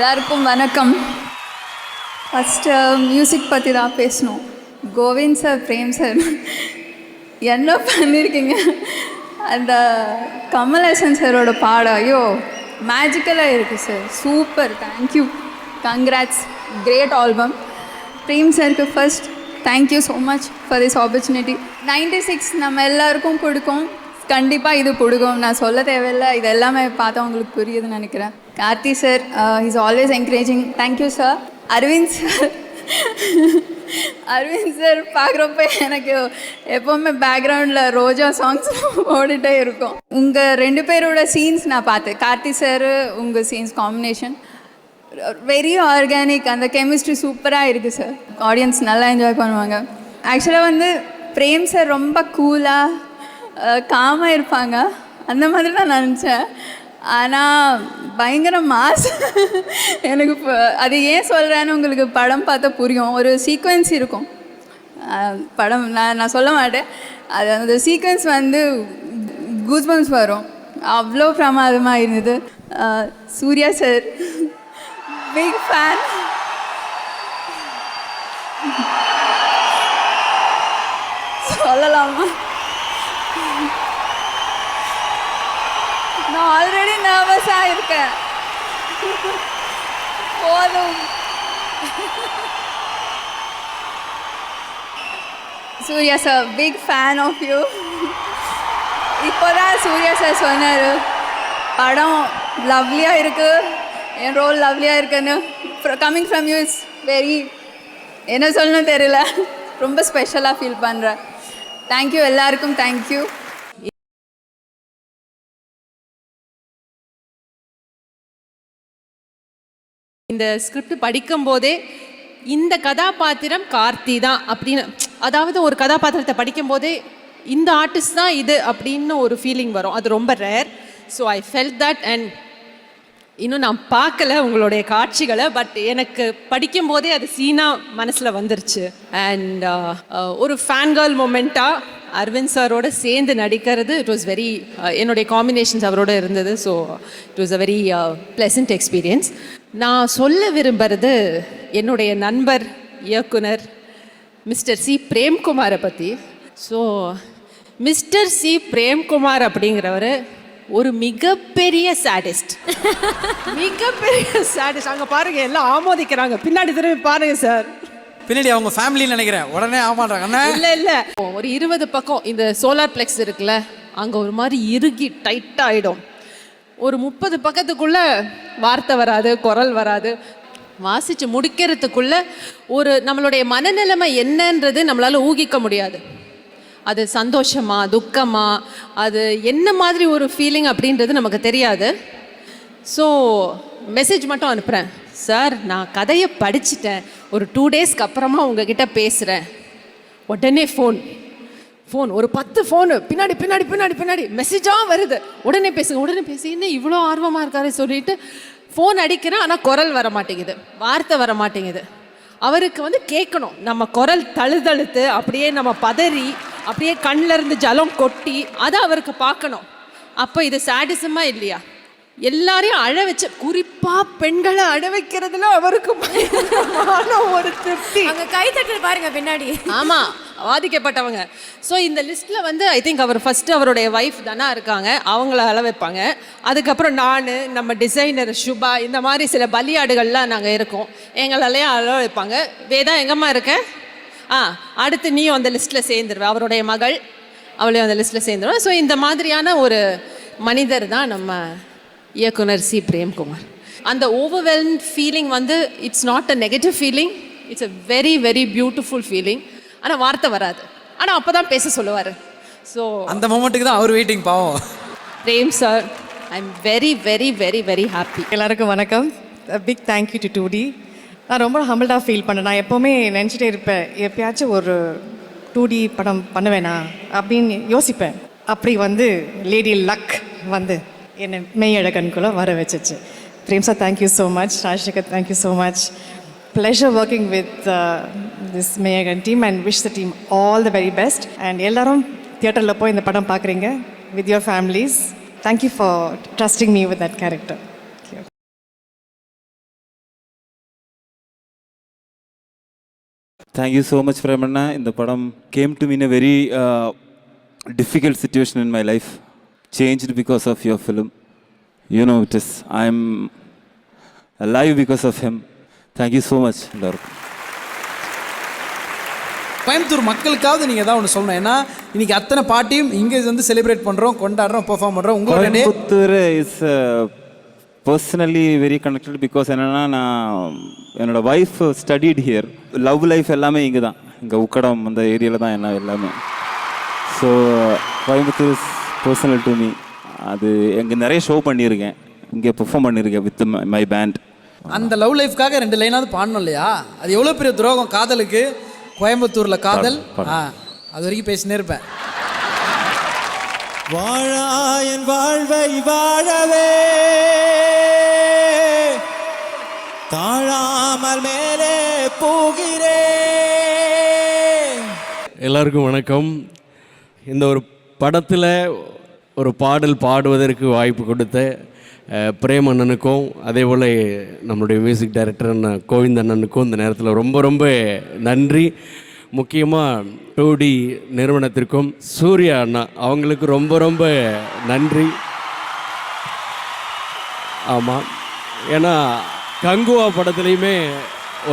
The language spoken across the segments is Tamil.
எல்லாருக்கும் வணக்கம். ஃபஸ்ட்டு மியூசிக் பற்றி தான் பேசணும். கோவிந்த் சார் பிரேம் சார் என்ன பண்ணியிருக்கீங்க அந்த கமலஹாசன் சாரோட பாடம் ஐயோ மேஜிக்கலாக இருக்குது sir super thank you congrats great album Prem சாருக்கு first thank you so much for this opportunity ninety six நம்ம எல்லாருக்கும் பிடிக்கும் கண்டிப்பாக இது பிடிக்கும் நான் சொல்ல தேவையில்லை. இது எல்லாமே பார்த்தா உங்களுக்கு புரியுதுன்னு நினைக்கிறேன். Karthi sir is always encouraging thank you sir Arvind sir Arvind sir பார்க்குறப்ப எனக்கு எப்போவுமே பேக்ரவுண்டில் ரோஜா சாங்ஸ் ஓடிட்டே இருக்கும். உங்கள் ரெண்டு பேரோட சீன்ஸ் நான் பார்த்தேன். கார்த்தி சார் உங்கள் சீன்ஸ் காம்பினேஷன் வெரி ஆர்கானிக் அந்த கெமிஸ்ட்ரி சூப்பராக இருக்குது சார் ஆடியன்ஸ் நல்லா என்ஜாய் பண்ணுவாங்க. ஆக்சுவலாக வந்து பிரேம் சார் ரொம்ப கூலாக காமாக uh, இருப்பாங்க. அந்த மாதிரி தான் நான் நினச்சேன். ஆனால் பயங்கர மாஸ். எனக்கு அது ஏன் சொல்கிறேன்னு உங்களுக்கு படம் பார்த்தா புரியும். ஒரு சீக்வன்ஸ் இருக்கும். படம் நான் நான் சொல்ல மாட்டேன். அது அந்த சீக்வன்ஸ் வந்து கூஸ்பம்ஸ் வரும். அவ்வளோ பிரமாதமாக இருந்தது. சூர்யா சார் பிக் ஃபேன் சொல்லலாமா? நான் ஆல்ரெடி நர்வஸாக இருக்கேன் போதும். Suriya sir big fan of you இப்போதான் சூர்யா சார் சொன்னார் படம் லவ்லியாக இருக்குது என் ரோல் லவ்லியாக இருக்குன்னு. Coming from you is very என்ன சொல்லணும் தெரியல. ரொம்ப ஸ்பெஷலாக ஃபீல் பண்ணுறேன் தேங்க்யூ எல்லாருக்கும் தேங்க்யூ இந்த ஸ்கிரிப்ட் படிக்கும்போதே இந்த கதாபாத்திரம் கார்த்தி தான் அப்படின்னு அதாவது ஒரு கதாபாத்திரத்தை படிக்கும்போதே இந்த ஆர்டிஸ்ட் தான் இது அப்படின்னு ஒரு ஃபீலிங் வரும். அது ரொம்ப rare so I felt that and இன்னும் நான் பார்க்கல உங்களுடைய காட்சிகளை பட் எனக்கு படிக்கும்போதே அது சீனாக மனசில் வந்துருச்சு. அண்ட் uh, uh, ஒரு ஃபேன் கேர்ள் மொமெண்ட்டாக அரவிந்த் சாரோட சேர்ந்து நடிக்கிறது இட் வாஸ் வெரி என்னுடைய காம்பினேஷன்ஸ் அவரோட இருந்தது so it was a very pleasant experience நான் சொல்ல விரும்புறது என்னுடைய நண்பர் இயக்குனர் மிஸ்டர் சி பிரேம்குமாரை பற்றி ஸோ மிஸ்டர் சி பிரேம்குமார் அப்படிங்கிறவர் ஒரு மிகப்பெரிய சாடிஸ்ட் மிகப்பெரிய சாடிஸ்ட் அங்கே பாருங்க எல்லாம் ஆமோதிக்கிறாங்க. பின்னாடி திரும்பி பாருங்க சார் பின்னாடி அவங்க ஃபேமிலின்னு நினைக்கிறேன். உடனே ஆமான்றாங்க. அண்ணா. இல்ல இல்ல. ஒரு இருபது பக்கம் இந்த சோலார் பிளெக்ஸ் இருக்குல்ல அங்க ஒரு மாதிரி இறுகி டைட் ஆயிடும். ஒரு முப்பது பக்கத்துக்குள்ள வார்த்தை வராது குரல் வராது. வாசிச்சு முடிக்கிறதுக்குள்ள ஒரு நம்மளுடைய மனநிலைமை என்னன்றது நம்மளால ஊகிக்க முடியாது. அது சந்தோஷமா துக்கமா அது என்ன மாதிரி ஒரு ஃபீலிங் அப்படின்றது நமக்கு தெரியாது. ஸோ மெசேஜ் மட்டும் அனுப்புகிறேன் சார் நான் கதையை படிச்சிட்டேன். ஒரு டூ டேஸ்க்கு அப்புறமா உங்ககிட்ட பேசுகிறேன் உடனே ஃபோன் ஃபோன் ஒரு பத்து ஃபோனு பின்னாடி பின்னாடி பின்னாடி பின்னாடி. மெசேஜாக வருது. உடனே பேசுங்க உடனே பேசு. என்ன இவ்வளோ ஆர்வமாக இருக்காரு சொல்லிட்டு ஃபோன் அடிக்கிறேன் ஆனால் குரல் வர மாட்டேங்குது. வார்த்தை வர மாட்டேங்குது. அவருக்கு வந்து கேட்கணும். நம்ம குரல் தழுதழுத்து அப்படியே நம்ம பதறி அப்படியே கண்ணில் இருந்து ஜலம் கொட்டி அதை அவருக்கு பார்க்கணும். அப்போ இது சாடிசமாக இல்லையா? எல்லாரையும் அழ வச்ச குறிப்பா பெண்களை அழ வைக்கிறதுல அவருக்கு பயங்கரமான ஒரு திருப்தி. அங்க கை தட்டல் பாருங்க பின்னாடி. ஆமா பாதிக்கப்பட்டவங்க. ஸோ இந்த லிஸ்ட்ல வந்து ஐ திங்க் அவர் ஃபர்ஸ்ட் அவருடைய ஒய்ஃப் தானா இருக்காங்க. அவங்கள அள வைப்பாங்க. அதுக்கப்புறம் நான் நம்ம டிசைனர் சுபா இந்த மாதிரி சில பலியாடுகள்லாம் நாங்கள் இருக்கோம். எங்களாலேயும் அள வைப்பாங்க. வேதா எங்கம்மா இருக்க? ஆ அடுத்து நீயும் அந்த லிஸ்ட்டில் சேர்ந்துருவ. அவருடைய மகள் அவளையும் அந்த லிஸ்ட்டில் சேர்ந்துருவோம் ஸோ இந்த மாதிரியான ஒரு மனிதர் தான் நம்ம இயக்குனர் சி. பிரேம்குமார். அந்த ஓவர்வெல்ம் ஃபீலிங் வந்து it's not a negative feeling it's a very very beautiful feeling ஆனால் வார்த்தை வராது. ஆனால் அப்போ தான் பேச சொல்லுவார். ஸோ அந்த மொமெண்ட்டுக்கு தான் அவர் வெயிட்டிங் பாவம். Prem sir I am very very very very happy எல்லாருக்கும் வணக்கம். Big thank you to two D நான் ரொம்ப ஹம்பிள்டாக ஃபீல் பண்ணேன். நான் எப்போவுமே நினச்சிட்டே இருப்பேன் எப்பயாச்சும் ஒரு டூ டி படம் பண்ணுவேனா அப்படின்னு யோசிப்பேன். அப்படி வந்து லேடி லக் வந்து என்னை மெய்யழகன்குள்ளே வர வச்சிச்சு பிரேம்சா thank you so much Rajekar thank you so much pleasure working with this making team and wish the team all the very best and எல்லாரும் தியேட்டரில் போய் இந்த படம் பார்க்குறீங்க with your families thank you for trusting me with that character thank you so much பிரேமண்ணா இந்த படம் came to me in very difficult situation in my life because of your film you know it is I am live because of him thank you so much எல்லாருக்கும் கோயம்புத்தூர் மக்களுக்காவது நீங்கள் ஏதாவது ஒன்று சொல்லணும். ஏன்னா இன்னைக்கு அத்தனை பார்ட்டியும் இங்கே வந்து செலிப்ரேட் பண்ணுறோம் கொண்டாடுறோம் பெர்ஃபார்ம் பண்ணுறோம் உங்களோட name- Coimbatore is personally very connected because என்னென்னா நான் என்னோடய wife studied here love life எல்லாமே இங்கே தான் இங்கே உக்கடம் அந்த ஏரியாவில் தான் என்ன எல்லாமே. So Coimbatore personal to me அது எங்கே நிறைய ஷோ பண்ணியிருக்கேன். இங்கே பெர்ஃபார்ம் பண்ணியிருக்கேன் வித் மை பேண்ட் அந்த லவ் லைஃப்காக ரெண்டு லைனாவது பாடணும் இல்லையா? அது எவ்வளோ பெரிய துரோகம்? காதலுக்கு. கோயம்புத்தூரில் காதல். ஆ அது வரைக்கும் பேசினே இருப்பேன். வாழாயன் வாழ்வை வாழவே. தாழாமல் மேலே போகிறேன் எல்லாருக்கும் வணக்கம். இந்த ஒரு படத்தில் ஒரு பாடல் பாடுவதற்கு வாய்ப்பு கொடுத்த பிரேமண்ணனுக்கும் அதே போல் நம்மளுடைய மியூசிக் டைரக்டர் அண்ணன் கோவிந்த் அண்ணனுக்கும் இந்த நேரத்தில் ரொம்ப ரொம்ப நன்றி. முக்கியமாக டூடி நிறுவனத்திற்கும் சூர்யா அண்ணா அவங்களுக்கு ரொம்ப ரொம்ப நன்றி. ஆமாம் ஏன்னா கங்குவா படத்துலையுமே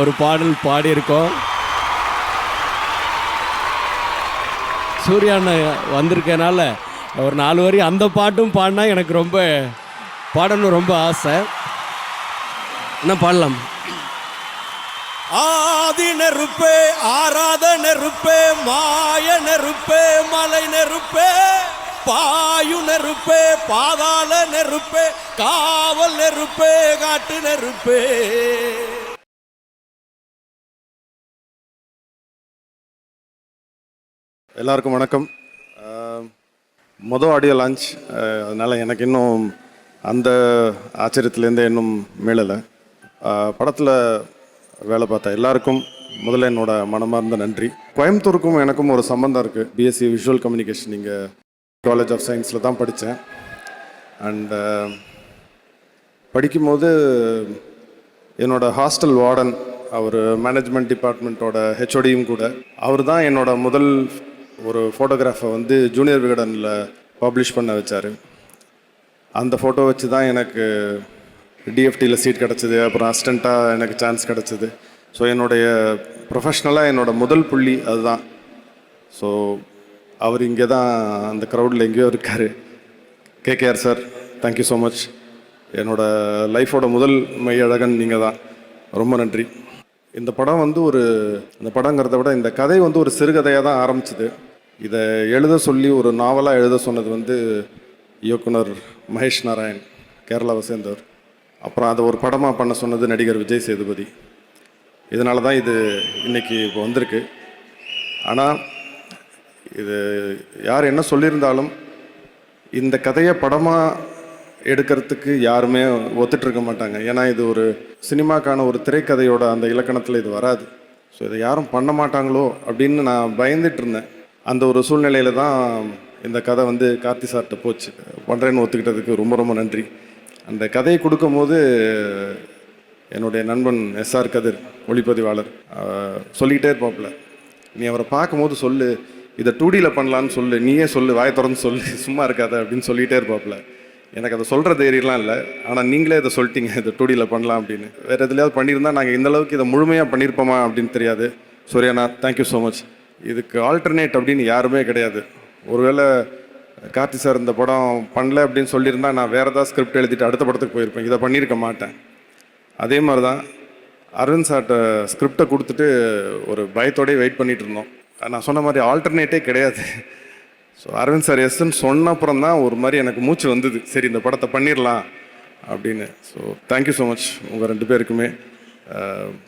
ஒரு பாடல் பாடியிருக்கோம். சூர்யா அண்ணன் வந்திருக்கனால ஒரு நாலு வரி அந்த பாட்டும் பாடினா எனக்கு ரொம்ப பாடணும் ரொம்ப ஆசை. என்ன பாடலாம்? ஆதி நெருப்பே ஆராத நெருப்பே மாய நெருப்பே மலை நெருப்பே பாயு நெருப்பே பாதாள நெருப்பே காவல் நெருப்பே காட்டு நெருப்பே. எல்லாருக்கும் வணக்கம். மொதல் ஆடியோ லான்ச் அதனால் எனக்கு இன்னும் அந்த ஆச்சரியத்துலேருந்தே இன்னும் மீளலை. படத்தில் வேலை பார்த்த எல்லாருக்கும் முதல்ல என்னோட மனமார்ந்த நன்றி. கோயம்புத்தூருக்கும் எனக்கும் ஒரு சம்பந்தம் இருக்குது பிஎஸ்சி விஷுவல் கம்யூனிகேஷன் இங்கே காலேஜ் ஆஃப் சயின்ஸில் தான் படித்தேன் அண்ட் படிக்கும்போது என்னோட ஹாஸ்டல் வார்டன் அவர் மேனேஜ்மெண்ட் டிபார்ட்மெண்ட்டோட ஹெச்ஓடியும் கூட அவர் தான் என்னோட முதல் ஒரு ஃபோட்டோகிராஃபை வந்து ஜூனியர் விகடனில் பப்ளிஷ் பண்ண வச்சார். அந்த ஃபோட்டோ வச்சு தான் எனக்கு டிஎஃப்டியில் சீட் கிடச்சிது அப்புறம் அசிஸ்டண்ட்டாக எனக்கு சான்ஸ் கிடச்சிது. ஸோ என்னுடைய ப்ரொஃபஷ்னலாக என்னோட முதல் புள்ளி அதுதான். ஸோ அவர் இங்கே தான் அந்த க்ரௌடில் எங்கேயோ இருக்கார். KKR sir thank you so much என்னோடய லைஃபோட முதல் மையழகன் நீங்கள் தான் ரொம்ப நன்றி. இந்த படம் வந்து ஒரு இந்த படங்கிறத விட இந்த கதை வந்து ஒரு சிறுகதையாக தான் ஆரம்பிச்சுது. இதை எழுத சொல்லி ஒரு நாவலாக எழுத சொன்னது வந்து இயக்குனர் மகேஷ் நாராயண் கேரளாவை சேர்ந்தவர். அப்புறம் அதை ஒரு படமாக பண்ண சொன்னது நடிகர் விஜய் சேதுபதி. இதனால தான் இது இன்றைக்கி இப்போ வந்திருக்கு. ஆனால் இது யார் என்ன சொல்லியிருந்தாலும் இந்த கதையை படமாக எடுக்கிறதுக்கு யாருமே ஒத்துட்ருக்க மாட்டாங்க. ஏன்னா இது ஒரு சினிமாக்கான ஒரு திரைக்கதையோட அந்த இலக்கணத்தில் இது வராது. ஸோ இதை யாரும் பண்ண மாட்டாங்களோ அப்படின்னு நான் பயந்துட்டு இருந்தேன். அந்த ஒரு சூழ்நிலையில தான் இந்த கதை வந்து கார்த்தி சார்கிட்ட போச்சு. பண்ணுறேன்னு ஒத்துக்கிட்டதுக்கு ரொம்ப ரொம்ப நன்றி. அந்த கதையை கொடுக்கும்போது என்னுடைய நண்பன் எஸ்ஆர் கதிர் ஒளிப்பதிவாளர் சொல்லிக்கிட்டே இருப்பாப்புல. நீ அவரை பார்க்கும்போது சொல்லு இதை டூடியில் பண்ணலான்னு சொல்லு நீயே சொல்லு வாயை திறந்து சொல்லு சும்மா இருக்காத அப்படின்னு சொல்லிகிட்டே இருப்பாப்புல. எனக்கு அதை சொல்கிற தைரியம்லாம் இல்லை. ஆனால் நீங்களே இதை சொல்லிட்டீங்க இதை டூடியில் பண்ணலாம் அப்படின்னு. வேறு எதுலையாவது பண்ணியிருந்தால் நாங்கள் இந்தளவுக்கு இதை முழுமையாக பண்ணியிருப்போமா அப்படின்னு தெரியாது. சூர்யாண்ணா தேங்க்யூ ஸோ மச் இதுக்கு ஆல்டர்னேட் அப்படின்னு யாருமே கிடையாது. ஒருவேளை கார்த்தி சார் இந்த படம் பண்ணல அப்படின்னு சொல்லியிருந்தா நான் வேறு ஏதாவது ஸ்கிரிப்ட் எழுதிட்டு அடுத்த படத்துக்கு போயிருப்பேன். இதை பண்ணியிருக்க மாட்டேன். அதே மாதிரி தான் அருண் சார்ட்ட ஸ்கிரிப்டை கொடுத்துட்டு ஒரு பயத்தோடய வெயிட் பண்ணிகிட்டு இருந்தோம். நான் சொன்ன மாதிரி ஆல்டர்னேட்டே கிடையாது. ஸோ அரவிந்த் சார் எஸ்ன்னு சொன்ன அப்புறம் தான் ஒரு மாதிரி எனக்கு மூச்சு வந்தது. சரி இந்த படத்தை பண்ணிடலாம் அப்படின்னு. ஸோ தேங்க்யூ ஸோ மச் உங்கள் ரெண்டு பேருக்குமே.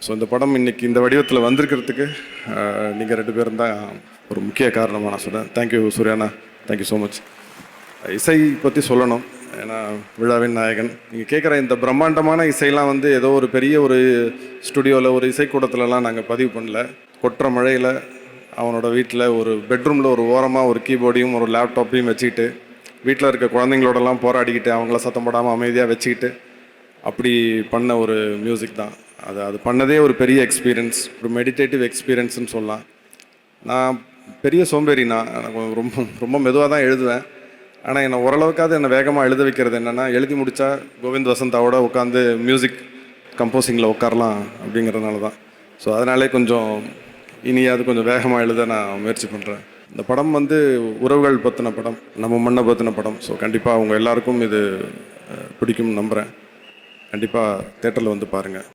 ஸோ இந்த படம் இன்னைக்கு இந்த வடிவத்தில் வந்திருக்கிறதுக்கு நீங்கள் ரெண்டு பேரும் தான் ஒரு முக்கிய காரணமாக நான் சொன்னேன் தேங்க்யூ சூர்யாண்ணா. தேங்க்யூ ஸோ மச் இசை பற்றி சொல்லணும். ஏன்னா விழாவின் நாயகன். நீங்கள் கேட்குற இந்த பிரம்மாண்டமான இசையெல்லாம் வந்து ஏதோ ஒரு பெரிய ஒரு ஸ்டுடியோவில் ஒரு இசைக்கூடத்துலலாம் நாங்கள் பதிவு பண்ணல. கொட்டுற மழையில் அவனோட வீட்டில் ஒரு பெட்ரூமில் ஒரு ஓரமாக ஒரு கீபோர்டையும் ஒரு லேப்டாப்பையும் வச்சுக்கிட்டு வீட்டில் இருக்க குழந்தைங்களோடலாம் போராடிக்கிட்டு அவங்கள சத்தம் போடாமல் அமைதியாக வச்சுக்கிட்டு அப்படி பண்ண ஒரு மியூசிக் தான். அது அது பண்ணதே ஒரு பெரிய எக்ஸ்பீரியன்ஸ் ஒரு மெடிடேட்டிவ் எக்ஸ்பீரியன்ஸ்னு சொல்லலாம். நான் பெரிய சோம்பேறி நான் எனக்கு ரொம்ப ரொம்ப மெதுவாக தான் எழுதுவேன். ஆனால் என்னை ஓரளவுக்காவது என்னை வேகமாக எழுத வைக்கிறது என்னென்னா எழுதி முடித்தா கோவிந்த் வசந்தாவோட உட்காந்து மியூசிக் கம்போசிங்கில் உட்காரலாம் அப்படிங்கிறதுனால தான். ஸோ அதனாலே கொஞ்சம் இனியாவது கொஞ்சம் வேகமாக எழுத நான் முயற்சி பண்ணுறேன் இந்த படம் வந்து உறவுகள் பற்றின படம் நம்ம மண்ணை பற்றின படம். ஸோ கண்டிப்பாக அவங்க எல்லாருக்கும் இது பிடிக்கும்னு நம்புகிறேன் கண்டிப்பாக தேட்டரில் வந்து பாருங்கள்